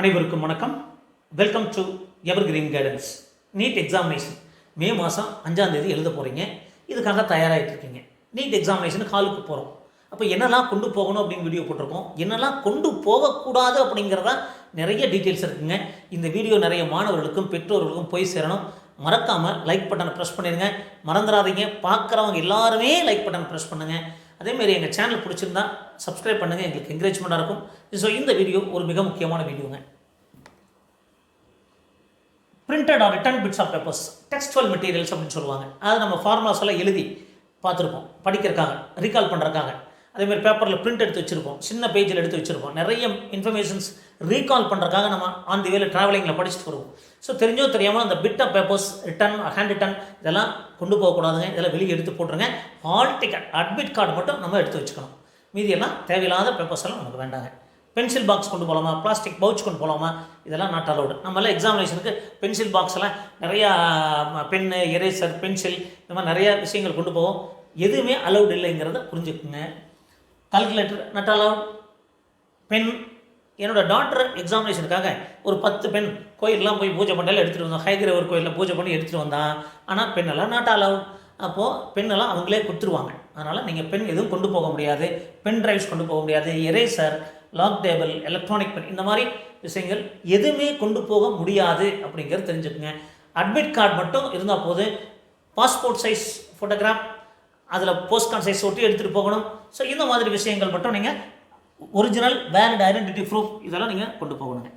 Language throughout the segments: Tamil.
அனைவருக்கும் வணக்கம். Welcome to evergreen guidance NEET examination May மாதம் அஞ்சாந்தேதி எழுத போகிறீங்க இதுக்காக தயாராகிட்டு இருக்கீங்க. நீட் எக்ஸாமினேஷனுக்கு ஹாலுக்கு போகிறோம் அப்போ என்னெல்லாம் கொண்டு போகணும் அப்படின்னு வீடியோ போட்டிருக்கோம். என்னெல்லாம் கொண்டு போகக்கூடாது அப்படிங்கிறதா நிறைய டீட்டெயில்ஸ் இருக்குங்க. இந்த வீடியோ நிறைய மாணவர்களுக்கும் பெற்றோர்களுக்கும் போய் சேரணும். மறக்காமல் லைக் பட்டனை ப்ரெஸ் பண்ணிடுங்க. மறந்துடாதீங்க. பார்க்குறவங்க எல்லாருமே லைக் பட்டன் ப்ரெஸ் பண்ணுங்கள் அதேமாரி எங்கள் சேனல் பிடிச்சிருந்தா சப்ஸ்கிரைப் பண்ணுங்கள் எங்களுக்கு என்கரேஜ்மெண்ட்டாக இருக்கும். ஸோ இந்த வீடியோ ஒரு மிக முக்கியமான வீடியோங்க printed or written bits of papers textual materials அப்படின்னு சொல்லுவாங்க. அது நம்ம ஃபார்முலாஸ் எல்லாம் எழுதி பார்த்துருப்போம். படிக்கிறக்காக ரீகால் பண்ணுறக்காக அதேமாதிரி பேப்பரில் பிரிண்ட் எடுத்து வச்சுருப்போம். சின்ன பேஜில் எடுத்து வச்சுருப்போம். நிறைய இன்ஃபர்மேஷன்ஸ் ரீகால் பண்ணுறதுக்காக நம்ம ஆன் தி வேல ட்ராவலிங்கில் படிச்சுட்டு வருவோம். ஸோ தெரிஞ்சோ தெரியாமல் அந்த bit of papers written hand written இதெல்லாம் கொண்டு போகக்கூடாதுங்க இதெல்லாம் வெளியே எடுத்து போட்டுருங்க. ஹால் டிக்கெட் அட்மிட் கார்டு மட்டும் நம்ம எடுத்து வச்சுக்கணும். மீதியெல்லாம் தேவையில்லாத பேப்பர்ஸ் எல்லாம் நமக்கு வேண்டாங்க. பென்சில் பாக்ஸ் கொண்டு போகலாமா பிளாஸ்டிக் பவுச் கொண்டு போகலாமா இதெல்லாம் நாட் அலவுடு நம்மளாம் எக்ஸாமினேஷனுக்கு பென்சில் பாக்ஸ் எல்லாம் நிறையா பென்னு எரேசர் பென்சில் இந்த மாதிரி நிறையா விஷயங்கள் கொண்டு போவோம். எதுவுமே அலவுட் இல்லைங்கிறத புரிஞ்சுக்குங்க. கால்குலேட்டர் நாட் பெண் என்னோடய என்னோட டாக்டர் எக்ஸாமினேஷனுக்காக ஒரு பத்து பெண் கோயிலெலாம் போய் பூஜை பண்ணல எடுத்துகிட்டு வந்தோம் ஹைகிரவர் கோயிலில் பூஜை பண்ணி எடுத்துகிட்டு வந்தான். ஆனால் பெண்ணெல்லாம் நாட் அப்போது பெண்ணெல்லாம் அவங்களே கொடுத்துருவாங்க. அதனால் நீங்கள் பெண் எதுவும் கொண்டு போக முடியாது. பென் ட்ரைவ்ஸ் கொண்டு போக முடியாது. Eraser log table electronic pen இந்த மாதிரி விஷயங்கள் எதுவுமே கொண்டு போக முடியாது அப்படிங்கிறது தெரிஞ்சுக்கோங்க. அட்மிட் கார்டு மட்டும் இருந்தால் போது பாஸ்போர்ட் சைஸ் ஃபோட்டோகிராஃப் அதில் போஸ்ட் சைஸ் ஒட்டி எடுத்துகிட்டு போகணும். ஸோ இந்த மாதிரி விஷயங்கள் மட்டும் நீங்கள் ஒரிஜினல் வேலிட் ஐடென்டிட்டி ப்ரூஃப் இதெல்லாம் நீங்கள் கொண்டு போகணுங்க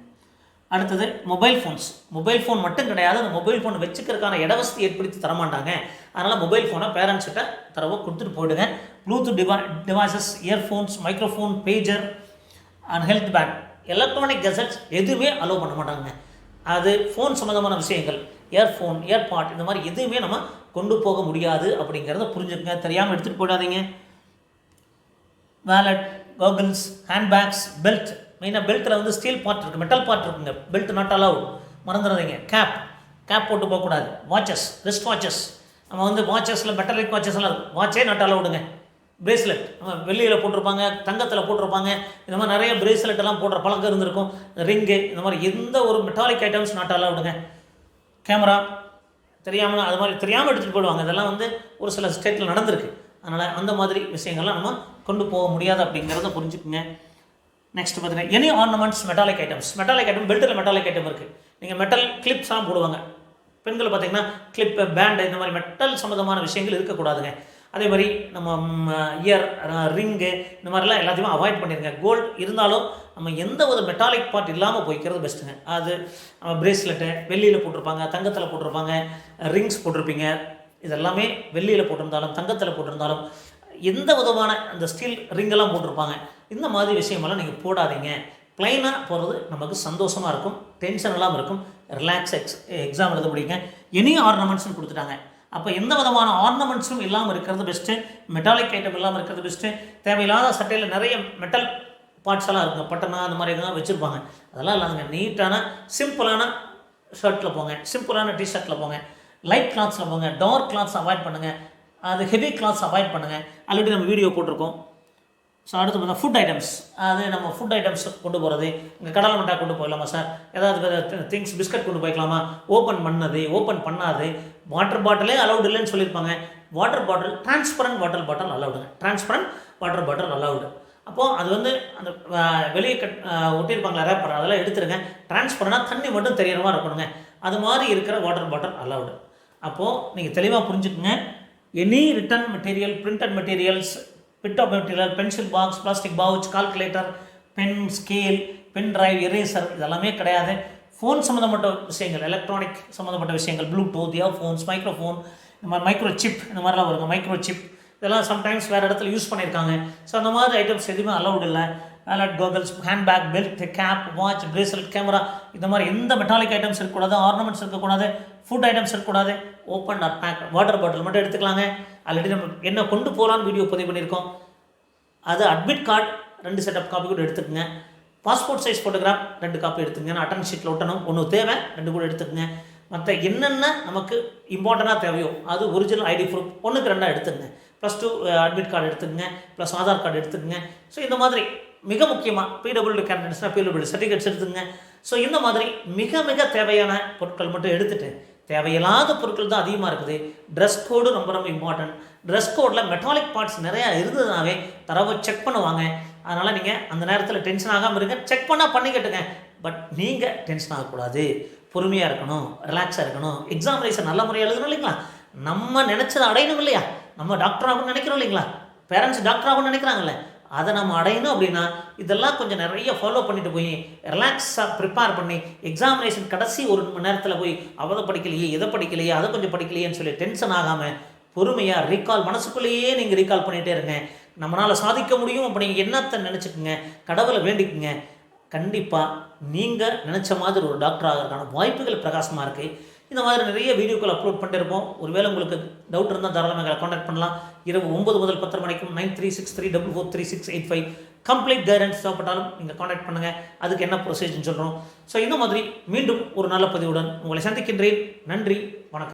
அடுத்தது மொபைல் ஃபோன்ஸ் மொபைல் ஃபோன் மட்டும் கிடையாது. அந்த மொபைல் ஃபோன் வச்சுக்கிறதுக்கான இடவசதி ஏற்படுத்தி தரமாட்டாங்க. அதனால் மொபைல் ஃபோனை பேரண்ட்ஸ்கிட்ட தரவோ கொடுத்துட்டு போயிடுங்க. Bluetooth டிவா devices earphones microphone pager and health pack electronic gadgets எதுவுமே அலோவ் பண்ண மாட்டாங்க. அது ஃபோன் சம்மந்தமான விஷயங்கள். இயர்ஃபோன் இயர்பாட் இந்த மாதிரி எதுவுமே நம்ம கொண்டு போக முடியாது அப்படிங்கிறத புரிஞ்சுக்கங்க. தெரியாமல் எடுத்துகிட்டு போயிடாதீங்க. வேலட் கோகிள்ஸ் ஹேண்ட்பேக்ஸ் பெல்ட் மெயினாக பெல்ட்டில் வந்து ஸ்டீல் பார்ட் இருக்குது மெட்டல் பார்ட் இருக்குங்க. பெல்ட் நாட் அலவுட் மறந்துடாதீங்க கேப் கேப் போட்டு போகக்கூடாது. வாட்சஸ் ரிஸ்ட் வாட்சஸ் நம்ம வந்து வாட்சஸில் மெட்டலிக் வாட்சஸ்லாம் எல்லாம் இருக்கும். வாட்சே நாட் அலவுடுங்க பிரேஸ்லெட் நம்ம வெள்ளியில் போட்டிருப்பாங்க தங்கத்தில் போட்டிருப்பாங்க. இந்த மாதிரி நிறைய பிரேஸ்லெட் எல்லாம் போடுற பழக்கம் இருந்திருக்கும். ரிங்கு இந்த மாதிரி எந்த ஒரு மெட்டாலிக் ஐட்டம்ஸ் நாட் அலவுடுங்க கேமரா தெரியாமல் அது மாதிரி தெரியாமல் எடுத்துகிட்டு போயிடுவாங்க. இதெல்லாம் வந்து ஒரு சில ஸ்டேட்டில் நடந்திருக்கு. அதனால் அந்த மாதிரி விஷயங்கள்லாம் நம்ம கொண்டு போக முடியாது அப்படிங்கிறத புரிஞ்சுக்குங்க. நெக்ஸ்ட் பார்த்தீங்கன்னா any ornaments metallic items metallic item பெல்ட்டில் metallic item இருக்குது நீங்கள் மெட்டல் கிளிப்ஸ்லாம் போடுவாங்க. பெண்கள் பார்த்தீங்கன்னா கிளிப்பு பேண்டு இந்த மாதிரி மெட்டல் சம்மந்தமான விஷயங்கள் இருக்கக்கூடாதுங்க. அதே மாதிரி நம்ம இயர் ரிங்கு இந்த மாதிரிலாம் எல்லாத்தையுமே அவாய்ட் பண்ணிடுங்க கோல்டு இருந்தாலும் நம்ம எந்த ஒரு மெட்டாலிக் பார்ட் இல்லாமல் போய்க்கிறது பெஸ்ட்டுங்க அது நம்ம பிரேஸ்லெட்டு வெள்ளியில் போட்டிருப்பாங்க தங்கத்தில் போட்டிருப்பாங்க ரிங்ஸ் போட்டிருப்பீங்க. இதெல்லாமே வெள்ளியில் போட்டிருந்தாலும் தங்கத்தில் போட்டிருந்தாலும் எந்த விதமான அந்த ஸ்டீல் ரிங்கெல்லாம் போட்டிருப்பாங்க. இந்த மாதிரி விஷயமெல்லாம் நீங்கள் போடாதீங்க. ப்ளைனாக போகிறது நமக்கு சந்தோஷமாக இருக்கும். டென்ஷன் இல்லாமல் இருக்கும். ரிலாக்ஸ் எக்ஸ் எக்ஸாம் எழுத முடியுங்க. எனி ஆர்னமெண்ட்ஸ்னு கொடுத்துட்டாங்க. அப்போ எந்த விதமான ஆர்னமெண்ட்ஸும் இல்லாமல் இருக்கிறது பெஸ்ட்டு மெட்டாலிக் ஐட்டம் இல்லாமல் இருக்கிறது பெஸ்ட்டு தேவையில்லாத சட்டையில் நிறைய மெட்டல் பார்ட்ஸ் எல்லாம் இருக்கும் பட்டனா அந்த மாதிரி இதெல்லாம் வச்சுருப்பாங்க. அதெல்லாம் இல்லாதுங்க. நீட்டான சிம்பிளான ஷர்ட்டில் போங்க. சிம்பிளான டிஷர்ட்டில் போங்க. லைட் கிளாத்ஸில் போங்க. டார்க் கிளாத்ஸ் அவாய்ட் பண்ணுங்கள் அது ஹெவி கிளாத்ஸ் அவாய்ட் பண்ணுங்கள் ஆல்ரெடி நம்ம வீடியோ போட்டிருக்கோம். ஸோ அடுத்து பார்த்தா ஃபுட் ஐட்டம்ஸ் அது நம்ம ஃபுட் ஐட்டம்ஸ் கொண்டு போகிறது இங்கே கடலை மிட்டாய் கொண்டு போயிடலாமா சார் ஏதாவது திங்ஸ் பிஸ்கட் கொண்டு போய்க்கலாமா? ஓப்பன் பண்ணது ஓப்பன் பண்ணாது. வாட்டர் பாட்டிலே அலௌடு இல்லைன்னு சொல்லியிருப்பாங்க. Water bottle transparent water bottle அலௌடுங்க transparent water bottle allowed அப்போது அது வந்து அந்த வெளியே கட் ஒட்டியிருப்பாங்களா ரேப்பர் அதெல்லாம் எடுத்துருங்க. டிரான்ஸ்பரண்டாக தண்ணி மட்டும் தெரியற மாதிரி இருக்கணுங்க. அது மாதிரி இருக்கிற வாட்டர் பாட்டில் அலௌடு அப்போது நீங்கள் தெளிவாக புரிஞ்சுக்குங்க. Any written material printed materials bit of material pencil box plastic pouch calculator pen scale pen drive eraser இதெல்லாமே கிடையாது. ஃபோன் சம்மந்தப்பட்ட விஷயங்கள் எலக்ட்ரானிக் சம்மந்தப்பட்ட விஷயங்கள் ப்ளூடூத் இயர்ஃபோன்ஸ் மைக்ரோஃபோன் இந்த மாதிரி மைக்ரோ சிப் இந்த மாதிரிலாம் வருங்க மைக்ரோ சிப் இதெல்லாம் சம்டைம்ஸ் வேறு இடத்துல யூஸ் பண்ணியிருக்காங்க. ஸோ அந்த மாதிரி ஐட்டம்ஸ் எதுவுமே அலௌட் இல்லை. Wallet goggles handbag belt cap watch bracelet camera இந்த மாதிரி எந்த மெட்டாலிக் ஐட்டம்ஸ் இருக்கக்கூடாது ஆர்னமெண்ட்ஸ் இருக்கக்கூடாது ஃபுட் ஐட்டம்ஸ் இருக்கக்கூடாது open or pack water bottle மட்டும் எடுத்துக்கலாங்க. ஆல்ரெடி நம்ம என்ன கொண்டு போகலான்னு வீடியோ பதிவு பண்ணியிருக்கோம். அது அட்மிட் கார்டு ரெண்டு செட்டப் காப்பி கூட எடுத்துக்கோங்க. பாஸ்போர்ட் சைஸ் ஃபோட்டோகிராஃப் ரெண்டு காப்பி எடுத்துக்கங்க. அட்டன் ஷீட்டில் ஒட்டணும். ஒன்று தேவை ரெண்டு கூட எடுத்துக்கங்க. மற்ற என்னென்ன நமக்கு இம்பார்ட்டண்ட்டாக தேவையோ அது ஒரிஜினல் ஐடி ப்ரூஃப் ஒன்றுக்கு ரெண்டாக எடுத்துக்கங்க. Plus two admit uh, card எடுத்துக்கங்க. ப்ளஸ் ஆதார் கார்டு எடுத்துக்கங்க. ஸோ இந்த மாதிரி மிக முக்கியமாக பிடபிள்யூ கேண்டிடேட்ஸ்னால் பிடபிள்யூ சர்டிஃபிகேட்ஸ் எடுத்துங்க ஸோ இந்த மாதிரி மிக மிக தேவையான பொருட்கள் மட்டும் எடுத்துகிட்டு தேவையில்லாத பொருட்கள் தான் அதிகமாக இருக்குது. ட்ரெஸ் கோடு ரொம்ப ரொம்ப இம்பார்ட்டன்ட் ட்ரெஸ் கோடில் மெட்டாலிக் பார்ட்ஸ் நிறையா இருந்ததுனாவே தரவை செக் பண்ணுவாங்க. அதனால் நீங்கள் அந்த நேரத்தில் டென்ஷன் ஆகாமல் இருங்க. செக் பண்ணால் பண்ணிக்கட்டுங்க பட் நீங்கள் டென்ஷன் ஆகக்கூடாது. பொறுமையாக இருக்கணும். ரிலாக்ஸாக இருக்கணும். எக்ஸாமினேஷன் நல்ல முறையாக எழுதணும் இல்லைங்களா? நம்ம நினச்சதை அடையணும் இல்லையா? நம்ம டாக்டர் ஆகணும்னு நினைக்கிறோம் இல்லைங்களா? பேரண்ட்ஸ் டாக்டர் ஆகணும்னு நினைக்கிறாங்களே அதை நம்ம அடையணும் அப்படின்னா இதெல்லாம் கொஞ்சம் நிறைய ஃபாலோ பண்ணிட்டு போய் ரிலாக்ஸாக ப்ரிப்பேர் பண்ணி எக்ஸாமினேஷன் கடைசி ஒரு மணி நேரத்தில் போய் அவதை படிக்கலையே எதை படிக்கலையே அதை கொஞ்சம் படிக்கலையேன்னு சொல்லி டென்ஷன் ஆகாமல் பொறுமையாக ரீகால் மனசுக்குள்ளேயே நீங்கள் ரீகால் பண்ணிகிட்டே இருங்க. நம்மளால் சாதிக்க முடியும் அப்படிங்க என்னத்தை நினச்சிக்கோங்க கடவுளை வேண்டிக்குங்க. கண்டிப்பாக நீங்கள் நினச்ச மாதிரி ஒரு டாக்டர் ஆகிறதுக்கான வாய்ப்புகள் பிரகாசமாக இருக்குது இந்த மாதிரி நிறைய வீடியோக்கள் அப்லோட் பண்ணிட்டு இருப்போம் ஒருவேளை உங்களுக்கு டவுட் இருந்தால் தாராளமாக எங்களை காண்டாக்ட் பண்ணலாம். இரவு ஒம்பது முதல் பத்தரை மணிக்கும் nine three six three double four three six eight five complete guidance தேவைப்பட்டாலும் நீங்கள் காண்டாக்ட் பண்ணுங்கள் அதுக்கு என்ன ப்ரொசீஜர்னு சொல்கிறோம் ஸோ இந்த மாதிரி மீண்டும் ஒரு நல்ல பதிவுடன் உங்களை சந்திக்கின்றேன். நன்றி. வணக்கம்.